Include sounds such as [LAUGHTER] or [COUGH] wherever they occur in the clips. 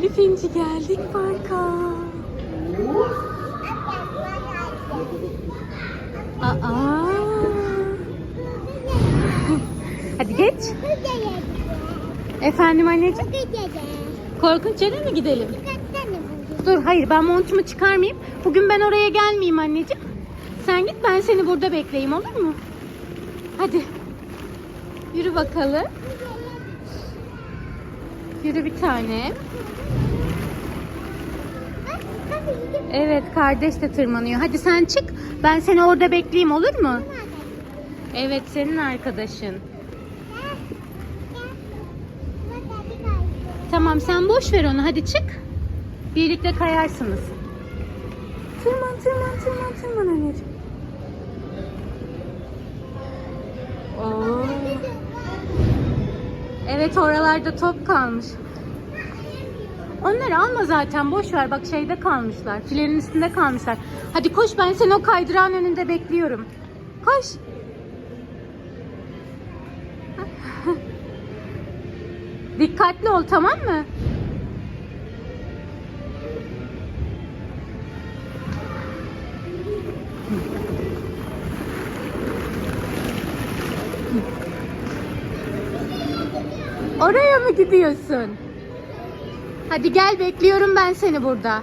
Elif İnci geldik parka. Aa. Hadi geç. Efendim anneciğim. Korkunç yere mi gidelim? Dur hayır ben montumu çıkarmayayım. Bugün ben oraya gelmeyeyim anneciğim. Sen git ben seni burada bekleyeyim olur mu? Hadi. Yürü bakalım. Yürü bir tane. Evet kardeş de tırmanıyor. Hadi sen çık. Ben seni orada bekleyeyim olur mu? Evet senin arkadaşın. Tamam sen boş ver onu hadi çık. Birlikte kayarsınız. Tırman tırman tırman tırman anneciğim. Oo. Evet oralarda top kalmış. Onları alma zaten boş ver bak şeyde kalmışlar. Filenin üstünde kalmışlar. Hadi koş ben seni o kaydırağın önünde bekliyorum. Koş. [LAUGHS] Dikkatli ol tamam mı? Mı gidiyorsun? Hadi gel bekliyorum ben seni burada.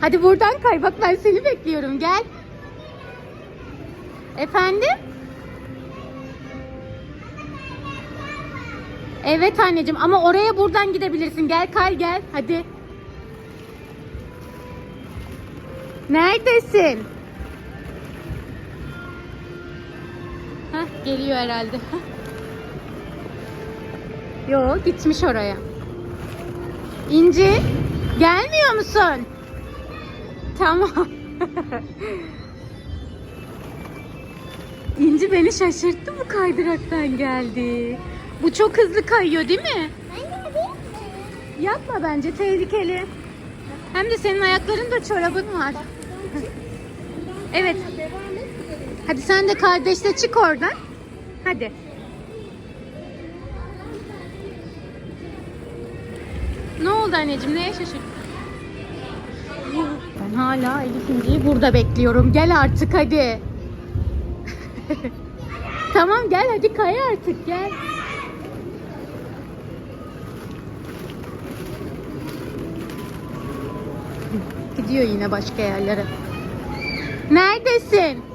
Hadi buradan kay bak ben seni bekliyorum gel. Efendim? Evet anneciğim ama oraya buradan gidebilirsin. Gel kay gel hadi. Neredesin? Hah, geliyor herhalde. Yo gitmiş oraya. İnci gelmiyor musun? Tamam. İnci beni şaşırttı bu kaydıraktan geldi. Bu çok hızlı kayıyor değil mi? Yapma bence tehlikeli. Hem de senin ayaklarında çorabın var. evet. Hadi sen de kardeşle çık oradan. Hadi. Ne oldu anneciğim? Neye şaşırdın? Ben hala Elif İnci'yi burada bekliyorum. Gel artık hadi. [LAUGHS] tamam gel hadi kay artık gel. Gidiyor yine başka yerlere. Neredesin?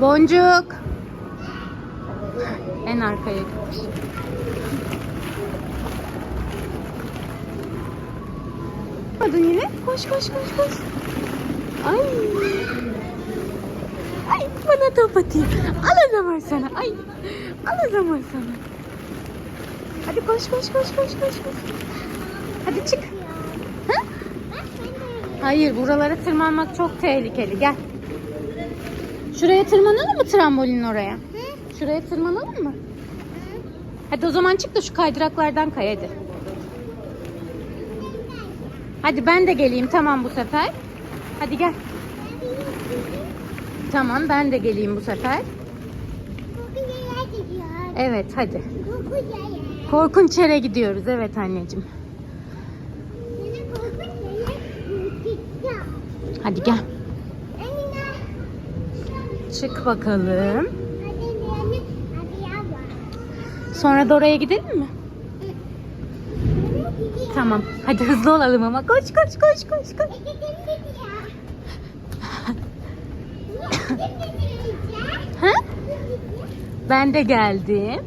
Boncuk. En arkaya gitmiş. Adın yine? Koş koş koş koş. Ay. Ay bana top atayım. Al o zaman sana. Ay. Al o zaman sana. Hadi koş koş koş koş koş koş. Hadi çık. Ha? Hayır buralara tırmanmak çok tehlikeli. Gel. Şuraya tırmanalım mı trambolin oraya? Şuraya tırmanalım mı? Hadi o zaman çık da şu kaydıraklardan kay hadi. Hadi ben de geleyim tamam bu sefer. Hadi gel. Tamam ben de geleyim bu sefer. Evet hadi. Korkunç yere gidiyoruz evet anneciğim. Hadi gel. Çık bakalım. Sonra da oraya gidelim mi? Tamam. Hadi hızlı olalım ama. Koş koş koş koş koş. Ha? Ben de geldim.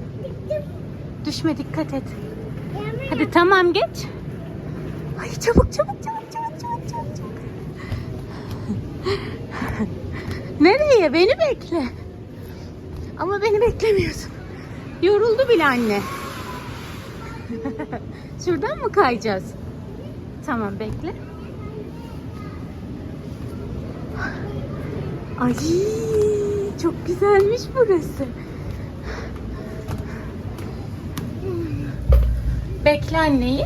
Düşme dikkat et. Hadi tamam geç. Ay çabuk çabuk çabuk çabuk çabuk çabuk. Nereye? Beni bekle. Ama beni beklemiyorsun. Yoruldu bile anne. [LAUGHS] Şuradan mı kayacağız? Tamam bekle. Ay çok güzelmiş burası. Bekle anneyi.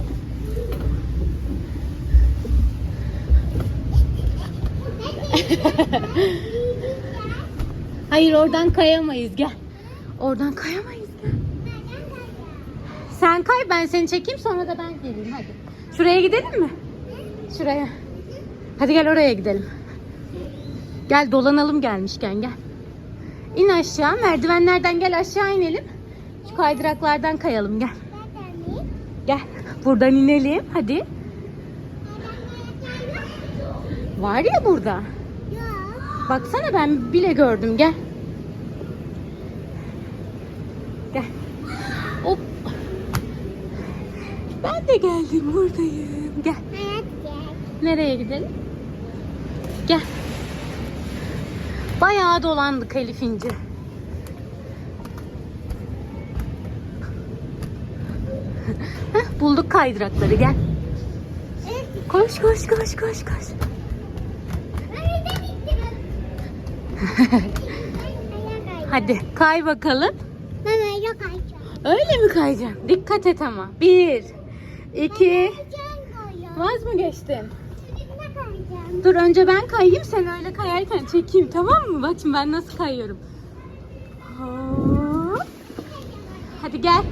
[LAUGHS] Hayır oradan kayamayız gel. Oradan kayamayız gel. Sen kay ben seni çekeyim sonra da ben geleyim hadi. Şuraya gidelim mi? Şuraya. Hadi gel oraya gidelim. Gel dolanalım gelmişken gel. İn aşağı merdivenlerden gel aşağı inelim. Şu kaydıraklardan kayalım gel. Gel buradan inelim hadi. Var ya burada. Baksana ben bile gördüm gel. Gel. Hop. Ben de geldim buradayım. Gel. Nereye gidelim? Gel. Bayağı dolandık Elif İnci. Heh, bulduk kaydırakları gel. Koş koş koş koş koş. [LAUGHS] Hadi kay bakalım. Mama yok ayacağım. Öyle mi kayacaksın? Dikkat et ama. Bir, iki. Vaz mı geçtin? Dur önce ben kayayım sen öyle kayarken çekeyim tamam mı? Bak şimdi ben nasıl kayıyorum. Hop. Hadi gel.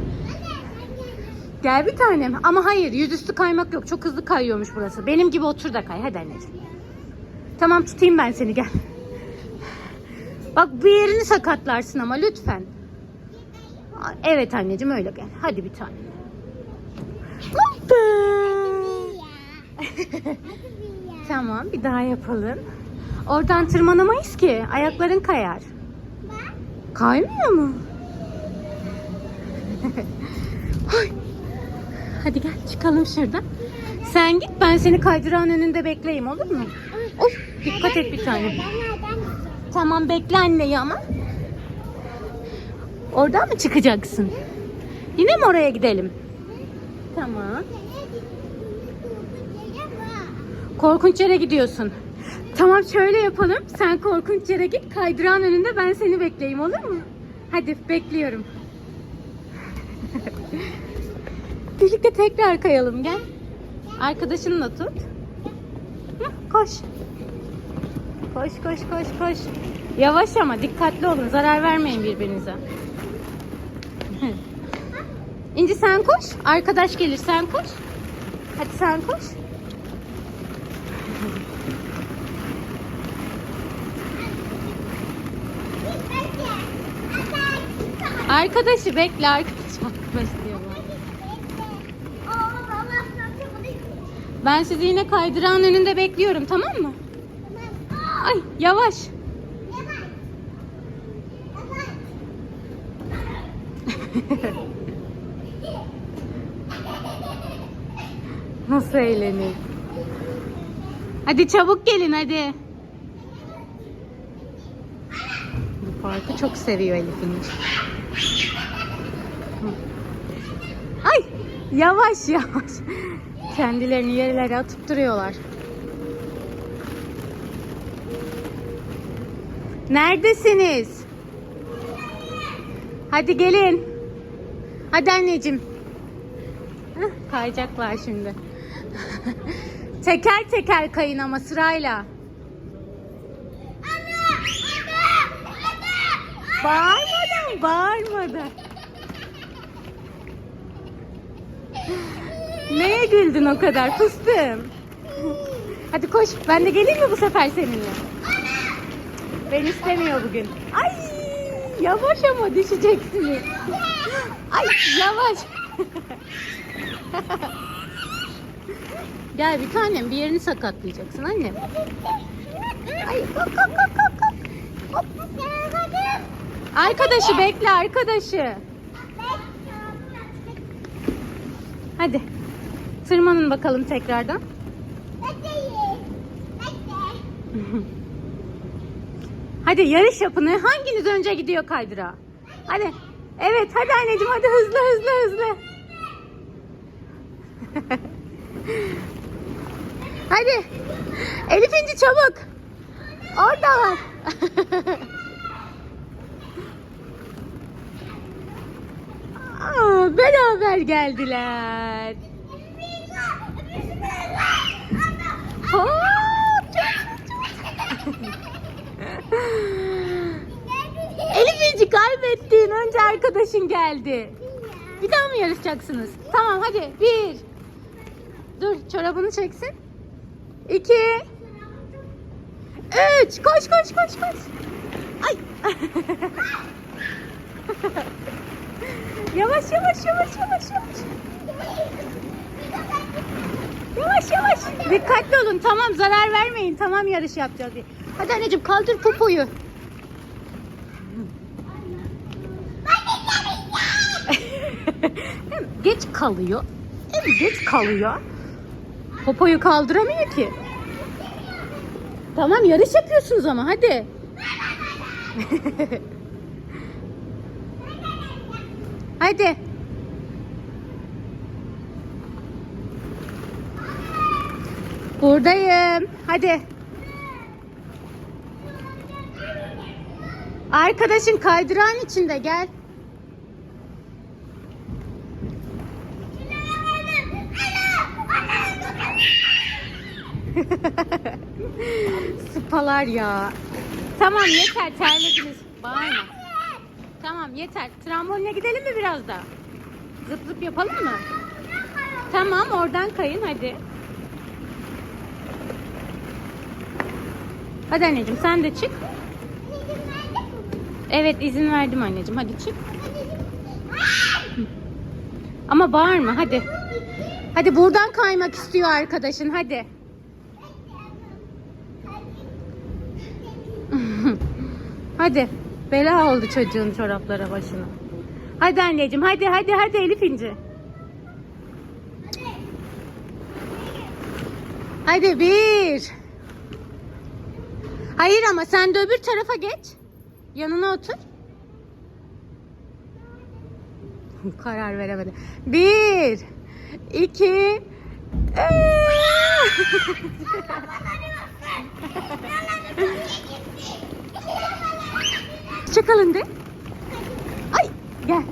Gel bir tanem. Ama hayır yüzüstü kaymak yok. Çok hızlı kayıyormuş burası. Benim gibi otur da kay. Hadi anneciğim. Tamam tutayım ben seni gel. Bak bir yerini sakatlarsın ama lütfen. Evet anneciğim öyle gel. Hadi bir tane. Hoppa. Tamam bir daha yapalım. Oradan tırmanamayız ki. Ayakların kayar. Kaymıyor mu? Hadi gel çıkalım şuradan. Sen git ben seni kaydırağın önünde bekleyeyim olur mu? Of dikkat et bir tane. Tamam bekle anneyi ama. Oradan mı çıkacaksın? Yine mi oraya gidelim? Tamam. Korkunç yere gidiyorsun. Tamam şöyle yapalım. Sen korkunç yere git. Kaydırağın önünde ben seni bekleyeyim olur mu? Hadi bekliyorum. [LAUGHS] Birlikte tekrar kayalım gel. Arkadaşınla tut. Hı, koş. Koş koş koş koş. Yavaş ama dikkatli olun. Zarar vermeyin birbirinize. [LAUGHS] İnci sen koş. Arkadaş gelir sen koş. Hadi sen koş. Arkadaşı bekle arkadaş. Diyorlar. Ben sizi yine kaydırağın önünde bekliyorum tamam mı? Ay yavaş. [LAUGHS] Nasıl eğlenir? Hadi çabuk gelin hadi. Bu parkı çok seviyor Elif'in. Ay yavaş yavaş. Kendilerini yerlere atıp duruyorlar. Neredesiniz? Hadi gelin. Hadi anneciğim. Kayacaklar şimdi. [LAUGHS] teker teker kayın ama sırayla. Bağırmadan, bağırmadan. [SIGHS] Neye güldün o kadar fıstığım? [LAUGHS] Hadi koş. Ben de geleyim mi bu sefer seninle? Ben istemiyor bugün. Ay yavaş ama düşeceksiniz. Ay yavaş. Gel bir tanem bir yerini sakatlayacaksın annem. Ay kalk kalk kalk kalk. kalk. Hop. Arkadaşı bekle arkadaşı. Hadi. Tırmanın bakalım tekrardan. Hadi [LAUGHS] yarış yapın. Hanginiz önce gidiyor kaydırağa? Hadi. Evet hadi anneciğim hadi hızlı hızlı hızlı. [LAUGHS] hadi. Elif İnci çabuk. Oradalar. [LAUGHS] Aa, beraber geldiler. Hop, Elif'ciği kaybettin. Önce arkadaşın geldi. Bir daha mı yarışacaksınız? Tamam hadi. Bir. Dur çorabını çeksin. İki. Üç. Koş koş koş koş. Ay. [LAUGHS] yavaş yavaş yavaş yavaş yavaş. Yavaş yavaş. Dikkatli olun. Tamam zarar vermeyin. Tamam yarış yapacağız diye. Hadi anneciğim kaldır popoyu. [LAUGHS] hem geç kalıyor. Hem geç kalıyor. Popoyu kaldıramıyor ki. Tamam yarış yapıyorsunuz ama hadi. [LAUGHS] hadi. Buradayım. Hadi. Arkadaşın kaydıran içinde gel. [LAUGHS] Sıpalar ya. Tamam yeter terlediniz. Bağırma. Tamam yeter. Tramboline gidelim mi biraz da? Zıp zıp yapalım mı? Tamam oradan kayın hadi. Hadi anneciğim sen de çık. Evet izin verdim anneciğim hadi çık. Ama bağırma hadi. Hadi buradan kaymak istiyor arkadaşın hadi. [LAUGHS] hadi. Bela oldu çocuğun çoraplara başına. Hadi anneciğim hadi hadi hadi Elif İnci. Hadi bir. Hayır ama sen de öbür tarafa geç. Yanına otur. [LAUGHS] Karar veremedi. Bir, iki, Çakalın [LAUGHS] de. Ay gel